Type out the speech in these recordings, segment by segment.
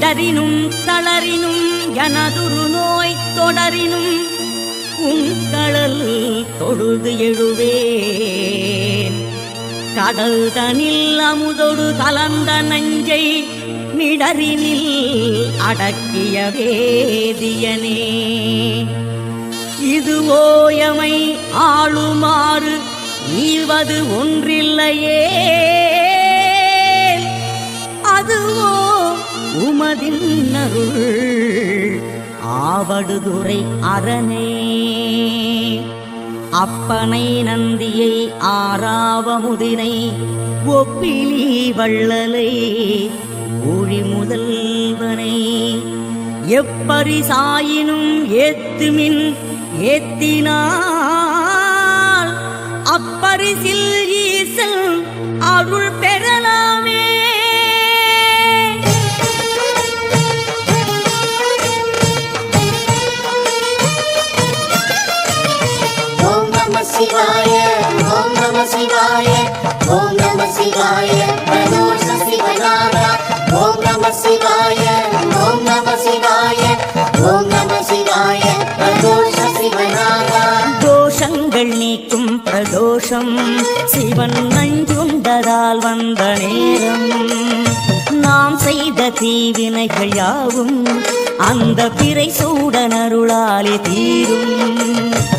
இடறினும் தளரினும் எனதுரு நோய் தொடரினும் உங்களல் தொழுது எழுவேன். கடல் தனில் அமுதொடு கலந்த நஞ்சை நிடரினில் அடக்கிய வேதியனே. இது ஓயமை ஆளுமாறு ஈவது ஒன்றில்லையே. உமதின் அருள் ஆவடுதுறை அரணே. அப்பனை நந்தியை ஆறாவமுதினை ஒப்பிலி வள்ளலை ஊழி முதல்வனை எப்பரிசாயினும் ஏத்துமின் ஏத்தினால் அப்பரிசில் ஈசல் அருள் பெ நம சிவாய. ஓம் நம சிவாய. ஓம் நம சிவாய. பிரதோஷ சிவநாதா. ஓம் நம சிவாய. ஓம் நம சிவாய. ஓம் தோஷங்கள் நீக்கும் பிரதோஷம். சிவன் நஞ்சுண்டதால் வந்த நேரம். நாம் செய்த தீவினைகள் யாவும் அந்த பிறை சூடனருளாலே தீரும்.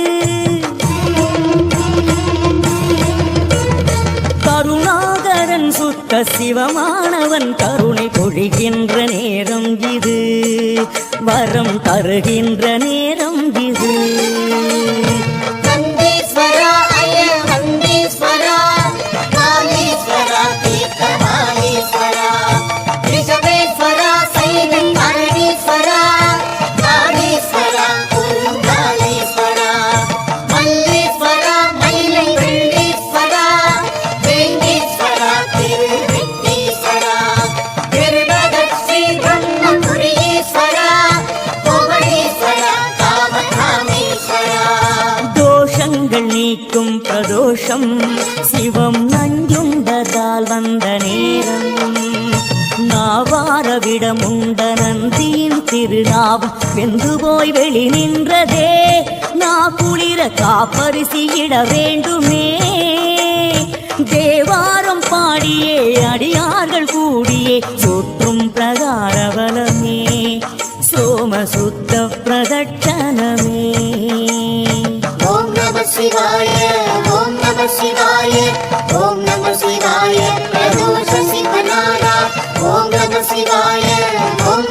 சுத்த சிவமானவன் கருணை பொழிகின்ற நேரம் இது. வரம் தருகின்ற நேரம் இது. நந்தியின் திருநாவம் வெந்து போய் வெளி நின்றதே நா குளிர காப்பரிசியிட வேண்டுமே. தேவாரம் பாடியே அடியார்கள் கூடியே சுற்றும் பிரகாரவலமே சோமசுத்த பிரதட்சணமே. ஓம் நம சிவாய ஓம் நம சிவாய ஓம் நம சிவாய பிரதோஷ சிவநாதா. ஓம் நம சிவாய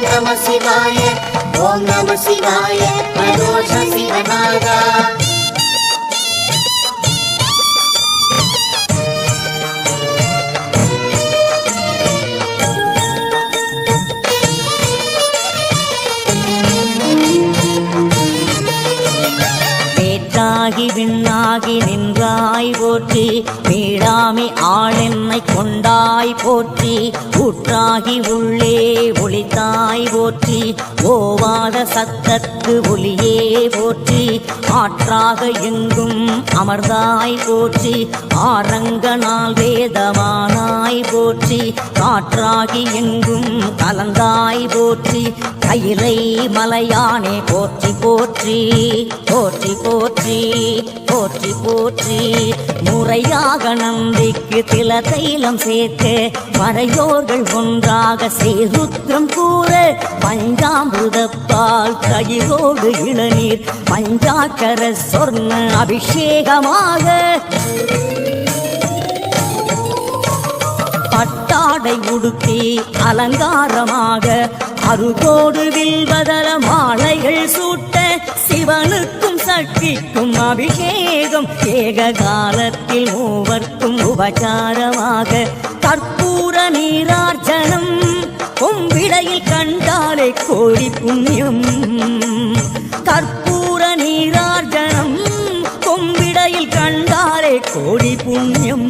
நம சிவாய ஓம் நம சிவாய பரோஷ சிவநாதா வேற்றாகி விண்ணாகி நின்றாய் போற்றி மீளாமை ஆளென்னை கொண்டாய் போற்றி ஊற்றாகி உள்ளே ஒளித்தாய் போற்றி ஓவாத சத்தத்து ஒளியே போற்றி ஆற்றாக எங்கும் அமர்ந்தாய் போற்றி ஆரங்கனால் வேதமானாய் போற்றி காற்றாகி எங்கும் கலந்தாய் போற்றி கையிலை மலையானே போற்றி போற்றி போற்றி போற்றி போற்றி போற்றி. முறையாக நம்பிக்கு தில தைலம் சேர்த்து மறையோர்கள் ஒன்றாக சேருத்ரம் கூற. பஞ்சாமிருதப்பால் கயிரோடு இளநீர் பஞ்சாக்கர சொர்ண அபிஷேகமாக. பட்டாடை உடுத்தி அலங்காரமாக அருகோடு வில்வதல மாலைகள் சூட்ட சிவனுக்கும் சக்திக்கும் அபிஷேகம் ஏக காலத்தில் மூவர்க்கும் உபச்சாரமாக கற்பூர நீரார்ஜனம். கொம்பிடையில் கண்டாலே கோடி புண்ணியம். கற்பூர நீர் நீரார்ஜனம் கொம்பிடையில் கண்டாலே கோடி புண்ணியம்.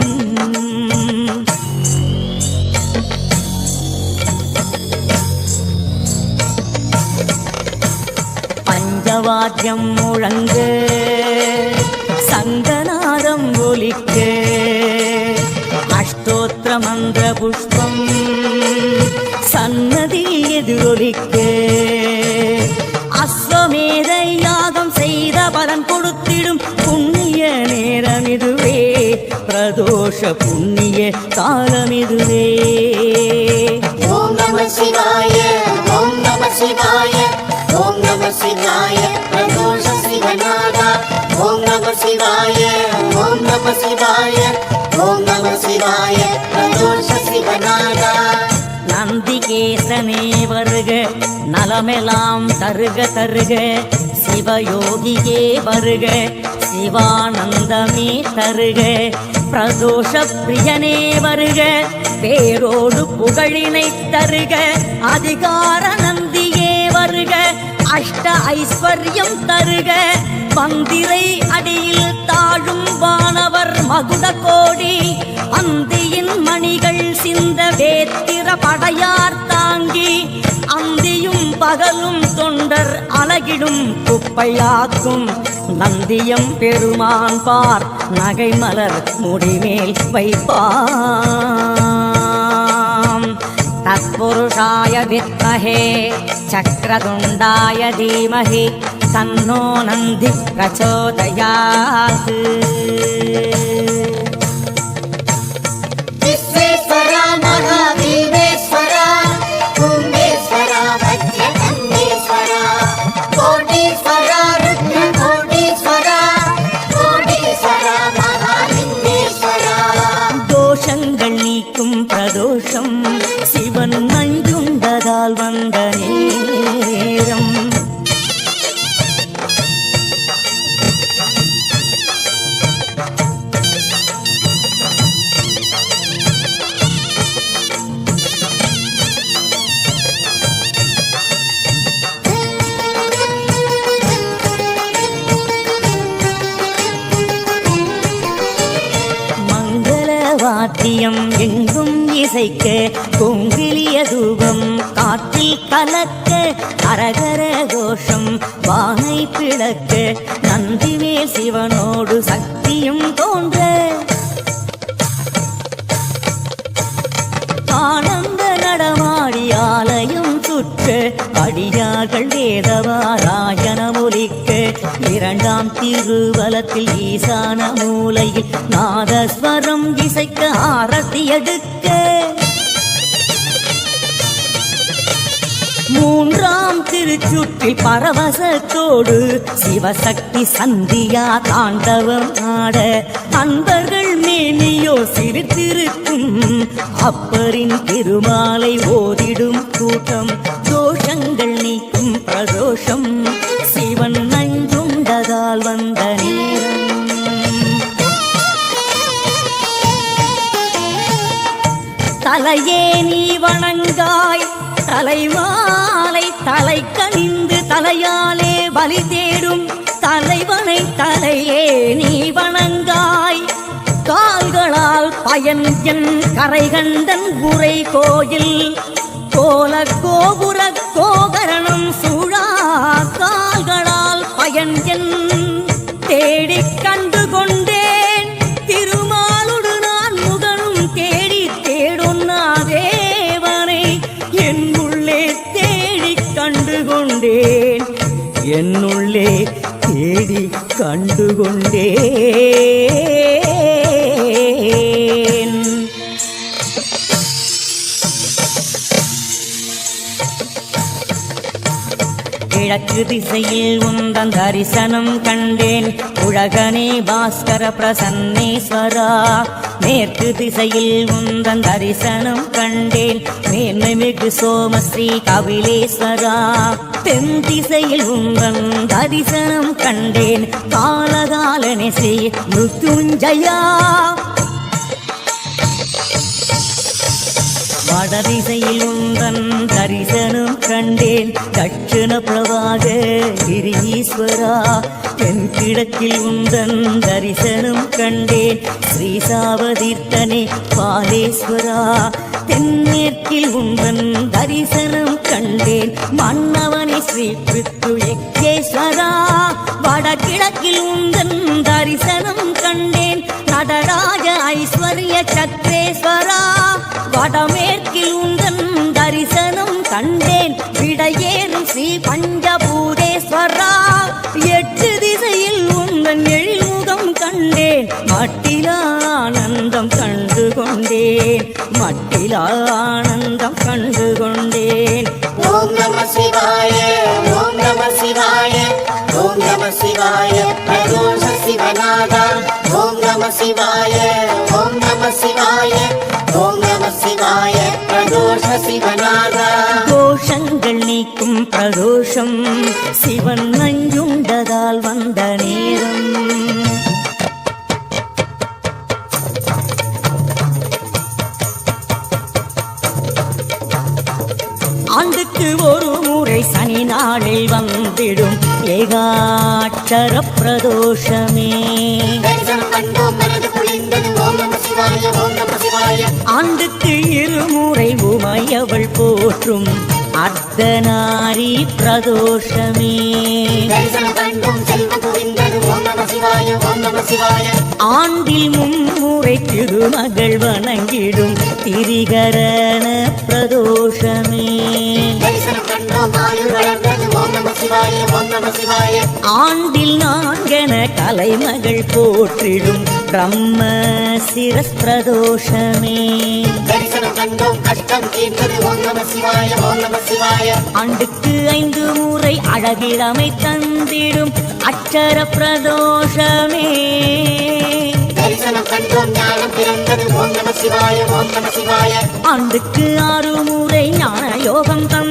பஞ்சவாத்தியம் முழங்க சங்கநாதம் ஒலிக்க அஷ்டோத்திர மந்திர புஷ்ப பிரதோஷ புண்ணிய காலம் இதுவே ஓம் நம சிவாய ஓம் நம சிவாய ஓம் நம சிவாய பிரதோஷ சிவநாதா. ஓம் நம சிவாய ஓம் நம சிவாய ஓம் நம சிவாய பிரதோஷ சிவநாதா. நந்திகேசனே வருக நலமெல்லாம் தருக தருக. சிவயோகியே வருக சிவானந்தமே தருக பிரதோஷ பிரியனே வருக பேரோடு புகழினை தருக அதிகார நந்தியே வருக அஷ்ட ஐஸ்வர்யம் தருக பந்திரை அடியில் தாழும் வானவர் மகுட கோடி அந்தியின் மணிகள் சிந்த வேத்திர படையார் தாங்கி இரவும் பகலும் தொண்டர் அழகிடும் குப்பையாக்கும் நந்தியம் பெருமான் பார் நகை மலர் முடிமேல் வைப்பாம். தற்புருஷாய வித்மகே சக்கரதுண்டாய தீமகி தன்னோ நந்தி பிரச்சோதயாது. விஸ்வேஸ்வரா மகாவி பிரதோஷம் சிவன் நஞ்சுண்டதால் வந்த நேரம். வாத்தியம் எங்க இசைக்க கொங்கிலிய தூபம் காற்றில் கலக்க அரகர கோஷம் வானை பிளக்க நந்திவே சிவனோடு சக்தியும் தோன்ற. ஆனந்த நடமாடி ஆலயம் சுற்ற அடியார்கள் வேதவாராயணம் இரண்டாம் திருவலத்தில் ஈசான மூலையில் நாதஸ்வரம் இசைக்க ஆரத்தி எடுக்க. மூன்றாம் திருச்சுற்றில் பரவசத்தோடு சிவசக்தி சந்தியா தாண்டவம் ஆட அன்பர்கள் மேனியோ சிரித்திருக்கும் அப்பரின் திருமாலை ஓதிடும் கூட்டம். கால்களால் பயன் என் கரைகண்டன் உரை கோயில் கோல கோபுர கோகரணம் சூழா கால்களால் பயன் என் தேடி கண்டு கொண்டேன். திருமாலுடு நான் முகனும் தேடி தேடுன்னா தேவனை என் உள்ளே தேடி கண்டு கொண்டேன். என்னுள்ளே தேடி கண்டு கொண்டேன். கிழக்கு திசையில் உந்தன் தரிசனம் கண்டேன். உலகனே பாஸ்கர பிரசன்னேஸ்வரா. மேற்கு திசையில் உந்தன் தரிசனம் கண்டேன். மேன்மை மிகு சோமஸ்ரீ கபிலேஸ்வரா. தென் திசையில் உந்தன் தரிசனம் கண்டேன். காலகாலனே ஸ்ரீ மிருத்யுஞ்சயா வடதிசையில் உந்தன் தரிசனம் கண்டேன். தட்சிண பிரபாக கிரீஸ்வரா தென் கிழக்கில் உந்தன் தரிசனம் கண்டேன். ஸ்ரீசாவதீர்த்தனே பாலேஸ்வரா தென்மேற்கில் உந்தன் தரிசனம் கண்டேன். மன்னவனை ஸ்ரீ பித்து எக்கேஸ்வரா வடகிழக்கில் உந்தன் தரிசனம் கண்டேன். நடராஜ ஐஸ்வர்ய சக்ரேஸ்வரா வடமேற்கில் உந்தன் தரிசனம் கண்டேன். விடையேறும் ஸ்ரீ பஞ்சபூதேஸ்வரா. எட்டு திசையில் உந்தன் எழில்முகம் கண்டேன். மட்டிலானந்தம் கண்டு கொண்டேன் மட்டிலானந்தம் கண்டு கொண்டேன் ஓம் நம சிவாய ஓம் நம சிவாய ஓம் நம சிவாய பிரதோஷ சிவநாதா. ஓம் நம சிவாய. சிவநாதா. தோஷங்கள் நீக்கும் பிரதோஷம். சிவன் நஞ்சுண்டதால் வந்த நேரம். ஆண்டுக்கு ஒரு முறை சனி நாளில் வந்திடும் ஏகாட்சர பிரதோஷமே. ஆண்டுக்கு இருமுறை உமையவள் போற்றும் அர்த்தநாரி பிரதோஷமே. ஆண்டில் மும்முறை திருமகள் வணங்கிடும் திரிகரண பிரதோஷமே. ஆண்டில் நான்கென கலைமகள் போற்றிடும் பிரம்ம சிரஸ் பிரதோஷமே ஆண்டுக்கு ஐந்து முறை அழகிழமை தந்திடும் அச்சர பிரதோஷமே ஆண்டுக்கு ஆறு முறை ஞான யோகம் தந்த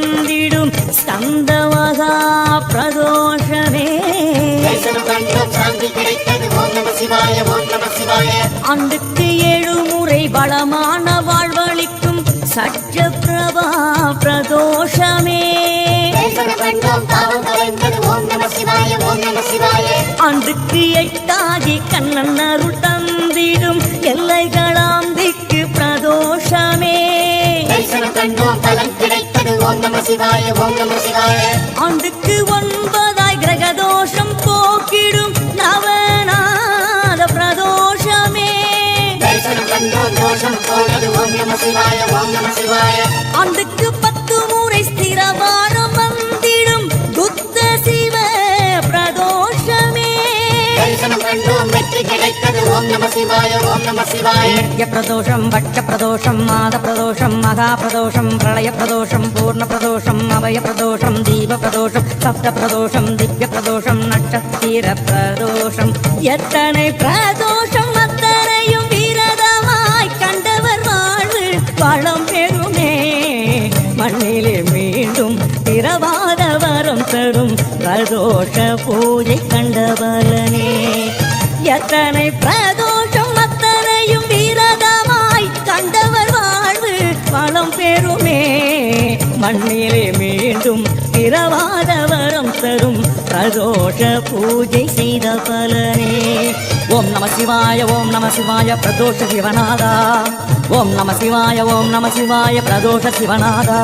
சிவாய ஆண்டுக்கு ஏழு முறை வளமான வாழ்வளிக்கும் சற்ற பிரபா பிரதோஷமே ஆண்டுக்கு எட்டாகி கண்ணன் அருள் நம சிவாய ஓம் நம சிவாய. ஆண்டுக்கு ஒன்பதாய் கிரகதோஷம் போக்கிடும் நவநாத பிரதோஷமே. தரிசனம் கண்டோம் தோஷம் போனது ஓம் நம சிவாய ஓம் நம சிவாய. ஆண்டுக்கு ஓம் நம சிவாய ஓம் நம சிவாய. நித்ய பிரதோஷம் பட்ச பிரதோஷம் மாத பிரதோஷம் மகா பிரதோஷம் பிரளய பிரதோஷம் பூர்ண பிரதோஷம் அபய பிரதோஷம் தீப பிரதோஷம் சப்த பிரதோஷம் திவ்ய பிரதோஷம் நட்சத்திர பிரதோஷம். எத்தனை பிரதோஷம் அத்தனையும் விரதமாய் கண்டவர் வாழ்வு வளம் பெறுமே. மண்ணிலே மீண்டும் பிறவாத வரம் தரும் பிரதோஷ பூஜை கண்டபலனே எத்தனை பிரதோஷம் அத்தனையும் வீரதமாய் கண்டவர் வாழ்வு வளம் பெறுமே. மண்ணிலே மீண்டும் பிறவாத வரம் தரும் பிரதோஷ பூஜை செய்த பலனே. ஓம் நம சிவாய ஓம் நம சிவாய பிரதோஷ சிவநாதா. ஓம் நம சிவாய ஓம் நம சிவாய பிரதோஷ சிவநாதா.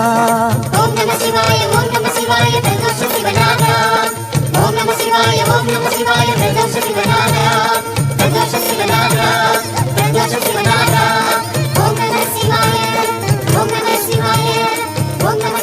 ஓம் நம சிவாய ஓம் நம சிவாய பிரதோஷ சிவநாதா. ஓம் நம சிவாய ஓம் நம சிவாய பிரதோஷ சிவநாதா பிரதோஷ சிவநாதா பிரதோஷ சிவநாதா ஓம் நம சிவாய ஓம் நம சிவாய ஓம் நம